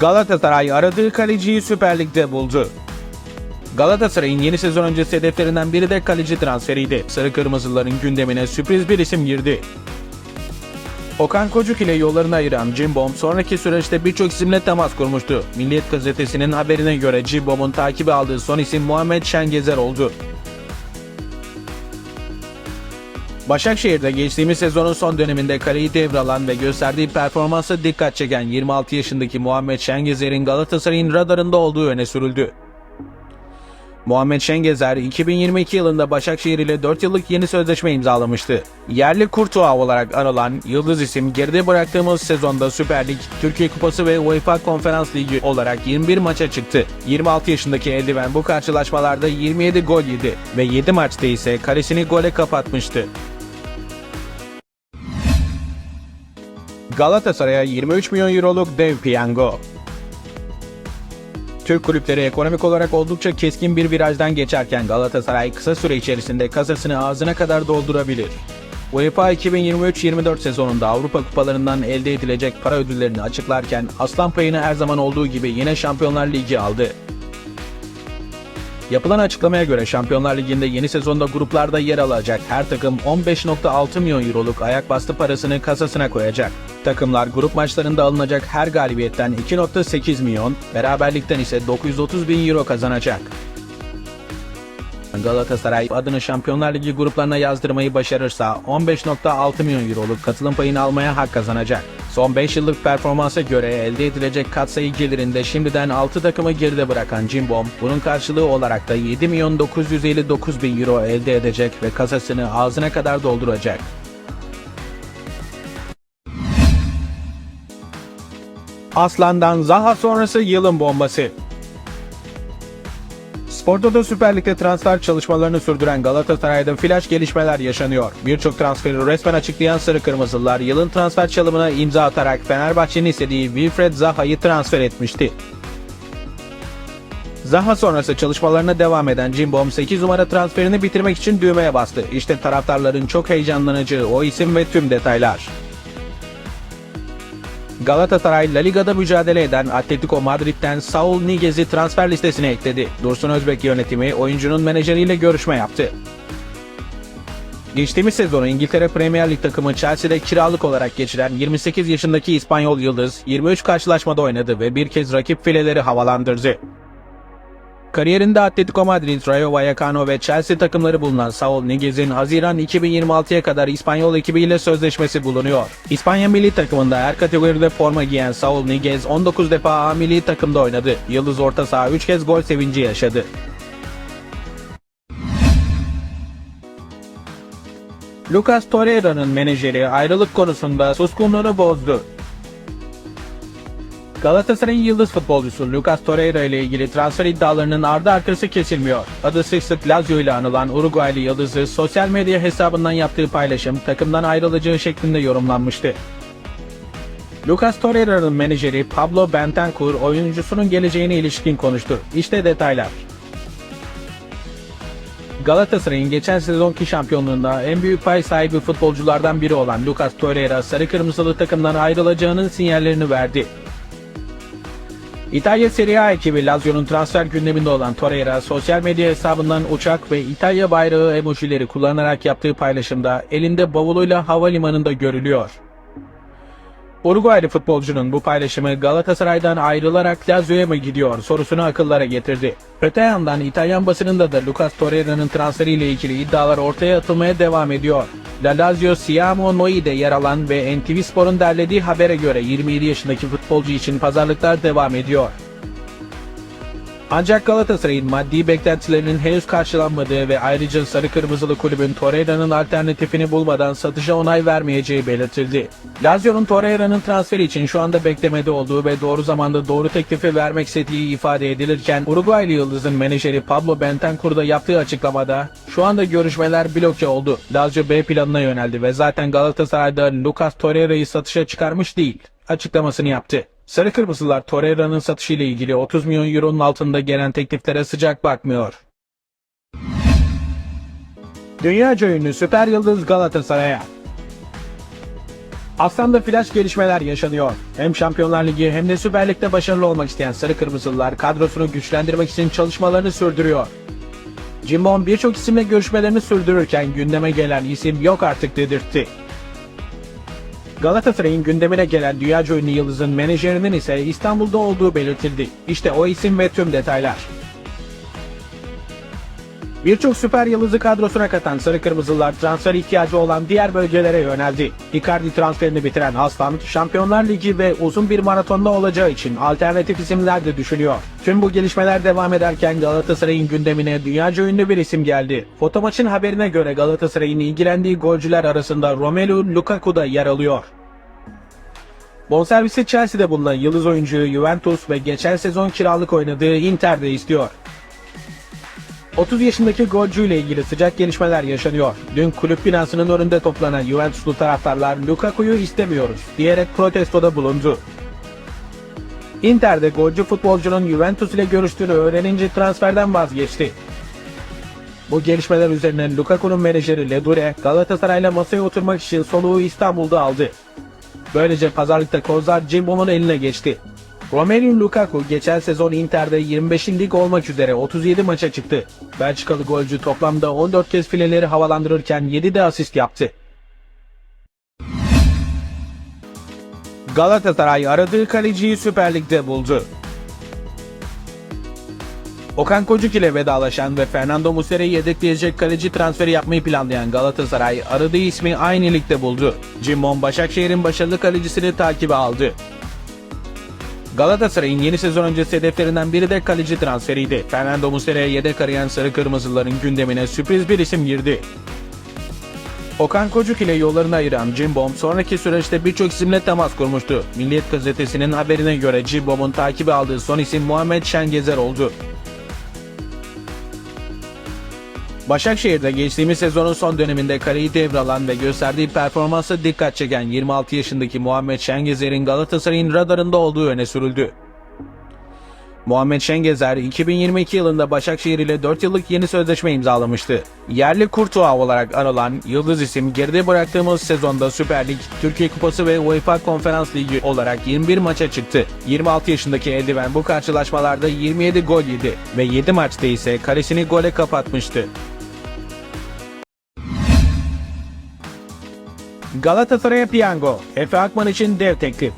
Galatasaray aradığı kaleciyi Süper Lig'de buldu. Galatasaray'ın yeni sezon öncesi hedeflerinden biri de kaleci transferiydi. Sarı Kırmızıların gündemine sürpriz bir isim girdi. Okan Kocuk ile yollarını ayıran Cimbom sonraki süreçte birçok isimle temas kurmuştu. Milliyet gazetesinin haberine göre Cimbom'un takibi aldığı son isim Muhammed Şengezer oldu. Başakşehir'de geçtiğimiz sezonun son döneminde kaleyi devralan ve gösterdiği performansa dikkat çeken 26 yaşındaki Muhammed Şengezer'in Galatasaray'ın radarında olduğu öne sürüldü. Muhammed Şengezer 2022 yılında Başakşehir ile 4 yıllık yeni sözleşme imzalamıştı. Yerli Kurtuğa olarak anılan Yıldız isim geride bıraktığımız sezonda Süper Lig, Türkiye Kupası ve UEFA Konferans Ligi olarak 21 maça çıktı. 26 yaşındaki eldiven bu karşılaşmalarda 27 gol yedi ve 7 maçta ise kalesini gole kapatmıştı. Galatasaray'a 23 milyon euroluk dev piyango. Türk kulüpleri ekonomik olarak oldukça keskin bir virajdan geçerken Galatasaray kısa süre içerisinde kasasını ağzına kadar doldurabilir. UEFA 2023-24 sezonunda Avrupa kupalarından elde edilecek para ödüllerini açıklarken aslan payını her zaman olduğu gibi yine Şampiyonlar Ligi aldı. Yapılan açıklamaya göre Şampiyonlar Ligi'nde yeni sezonda gruplarda yer alacak her takım 15.6 milyon euroluk ayak bastı parasını kasasına koyacak. Takımlar grup maçlarında alınacak her galibiyetten 2.8 milyon, beraberlikten ise 930 bin euro kazanacak. Galatasaray adını Şampiyonlar Ligi gruplarına yazdırmayı başarırsa 15.6 milyon euroluk katılım payını almaya hak kazanacak. Son 5 yıllık performansa göre elde edilecek katsayı gelirinde şimdiden 6 takımı geride bırakan Cimbom, bunun karşılığı olarak da 7 milyon 959 bin euro elde edecek ve kasasını ağzına kadar dolduracak. Aslan'dan Zaha sonrası yılın bombası. Sportoto Süper Lig'de transfer çalışmalarını sürdüren Galatasaray'da flash gelişmeler yaşanıyor. Birçok transferi resmen açıklayan Sarı Kırmızılar yılın transfer çalımına imza atarak Fenerbahçe'nin istediği Wilfred Zaha'yı transfer etmişti. Zaha sonrası çalışmalarına devam eden Cimbom 8 numara transferini bitirmek için düğmeye bastı. İşte taraftarların çok heyecanlanacağı o isim ve tüm detaylar. Galatasaray La Liga'da mücadele eden Atletico Madrid'den Saul Niguez'i transfer listesine ekledi. Dursun Özbek yönetimi oyuncunun menajeriyle görüşme yaptı. Geçtiğimiz sezonu İngiltere Premier Lig takımı Chelsea'de kiralık olarak geçiren 28 yaşındaki İspanyol Yıldız 23 karşılaşmada oynadı ve bir kez rakip fileleri havalandırdı. Kariyerinde Atletico Madrid, Rayo Vallecano ve Chelsea takımları bulunan Saul Niguez'in Haziran 2026'ya kadar İspanyol ekibiyle sözleşmesi bulunuyor. İspanya milli takımında her kategoride forma giyen Saul Niguez 19 defa A milli takımda oynadı. Yıldız orta saha 3 kez gol sevinci yaşadı. Lucas Torreira'nın menajeri ayrılık konusunda suskunluğunu bozdu. Galatasaray'ın yıldız futbolcusu Lucas Torreira ile ilgili transfer iddialarının ardı arkası kesilmiyor. Adı sık sık Lazio ile anılan Uruguaylı yıldızı sosyal medya hesabından yaptığı paylaşım takımdan ayrılacağı şeklinde yorumlanmıştı. Lucas Torreira'nın menajeri Pablo Bentancur oyuncusunun geleceğine ilişkin konuştu. İşte detaylar. Galatasaray'ın geçen sezonki şampiyonluğunda en büyük pay sahibi futbolculardan biri olan Lucas Torreira sarı kırmızılı takımdan ayrılacağının sinyallerini verdi. İtalya Serie A ekibi Lazio'nun transfer gündeminde olan Torreira sosyal medya hesabından uçak ve İtalya bayrağı emojileri kullanarak yaptığı paylaşımda elinde bavuluyla havalimanında görülüyor. Uruguaylı futbolcunun bu paylaşımı Galatasaray'dan ayrılarak Lazio'ya mı gidiyor sorusunu akıllara getirdi. Öte yandan İtalyan basınında da Lucas Torreira'nın transferiyle ilgili iddialar ortaya atılmaya devam ediyor. La Lazio Siamo Noi'de yer alan ve NTV Spor'un derlediği habere göre 27 yaşındaki futbolcu için pazarlıklar devam ediyor. Ancak Galatasaray'ın maddi beklentilerinin henüz karşılanmadığı ve ayrıca sarı kırmızılı kulübün Torreira'nın alternatifini bulmadan satışa onay vermeyeceği belirtildi. Lazio'nun Torreira'nın transferi için şu anda beklemede olduğu ve doğru zamanda doğru teklifi vermek istediği ifade edilirken Uruguaylı Yıldız'ın menajeri Pablo Bentancur da yaptığı açıklamada şu anda görüşmeler blokça oldu. Lazio B planına yöneldi ve zaten Galatasaray'da Lucas Torreira'yı satışa çıkarmış değil açıklamasını yaptı. Sarı Kırmızılar Torreira'nın satışı ile ilgili 30 milyon euronun altında gelen tekliflere sıcak bakmıyor. Dünyaca ünlü süper yıldız Galatasaray'a. Aslan'da flash gelişmeler yaşanıyor. Hem Şampiyonlar Ligi hem de Süper Lig'de başarılı olmak isteyen Sarı Kırmızılılar kadrosunu güçlendirmek için çalışmalarını sürdürüyor. Cimbom birçok isimle görüşmelerini sürdürürken gündeme gelen isim yok artık dedirtti. Galatasaray'ın gündemine gelen dünyaca ünlü yıldızın menajerinin ise İstanbul'da olduğu belirtildi. İşte o isim ve tüm detaylar. Birçok süper yıldızı kadrosuna katan Sarı Kırmızılar transfer ihtiyacı olan diğer bölgelere yöneldi. Icardi transferini bitiren Aslan, Şampiyonlar Ligi ve uzun bir maratonda olacağı için alternatif isimler de düşünüyor. Tüm bu gelişmeler devam ederken Galatasaray'ın gündemine dünyaca ünlü bir isim geldi. Fotomaçın haberine göre Galatasaray'ın ilgilendiği golcüler arasında Romelu Lukaku da yer alıyor. Bonservisi Chelsea'de bulunan yıldız oyuncuyu Juventus ve geçen sezon kiralık oynadığı Inter'de istiyor. 30 yaşındaki golcüyle ilgili sıcak gelişmeler yaşanıyor. Dün kulüp binasının önünde toplanan Juventuslu taraftarlar Lukaku'yu istemiyoruz diyerek protestoda bulundu. Inter'de golcü futbolcunun Juventus ile görüştüğünü öğrenince transferden vazgeçti. Bu gelişmeler üzerine Lukaku'nun menajeri Ledure Galatasaray'la masaya oturmak için soluğu İstanbul'da aldı. Böylece pazarlıkta kozlar Cimbom'un eline geçti. Romelu Lukaku geçen sezon Inter'de 25. lig olmak üzere 37 maça çıktı. Belçikalı golcü toplamda 14 kez fileleri havalandırırken 7 de asist yaptı. Galatasaray aradığı kaleciyi Süper Lig'de buldu. Okan Kocuk ile vedalaşan ve Fernando Muslera'yı yedekleyecek kaleci transferi yapmayı planlayan Galatasaray aradığı ismi aynı ligde buldu. Cimbom Başakşehir'in başarılı kalecisini takibe aldı. Galatasaray'ın yeni sezon öncesi hedeflerinden biri de kaleci transferiydi. Fernando Muslera'ya yedek arayan Sarı Kırmızıların gündemine sürpriz bir isim girdi. Okan Kocuk ile yollarını ayıran Cimbom sonraki süreçte birçok isimle temas kurmuştu. Milliyet gazetesinin haberine göre Cimbom'un takibi aldığı son isim Muhammed Şengezer oldu. Başakşehir'de geçtiğimiz sezonun son döneminde kaleyi devralan ve gösterdiği performansa dikkat çeken 26 yaşındaki Muhammed Şengezer'in Galatasaray'ın radarında olduğu öne sürüldü. Muhammed Şengezer 2022 yılında Başakşehir ile 4 yıllık yeni sözleşme imzalamıştı. Yerli Kurtuğa olarak anılan yıldız isim geride bıraktığımız sezonda Süper Lig, Türkiye Kupası ve UEFA Konferans Ligi olarak 21 maça çıktı. 26 yaşındaki eldiven bu karşılaşmalarda 27 gol yedi ve 7 maçta ise kalesini gole kapatmıştı. Galatasaray'a piyango, Efe Akman için dev teklif.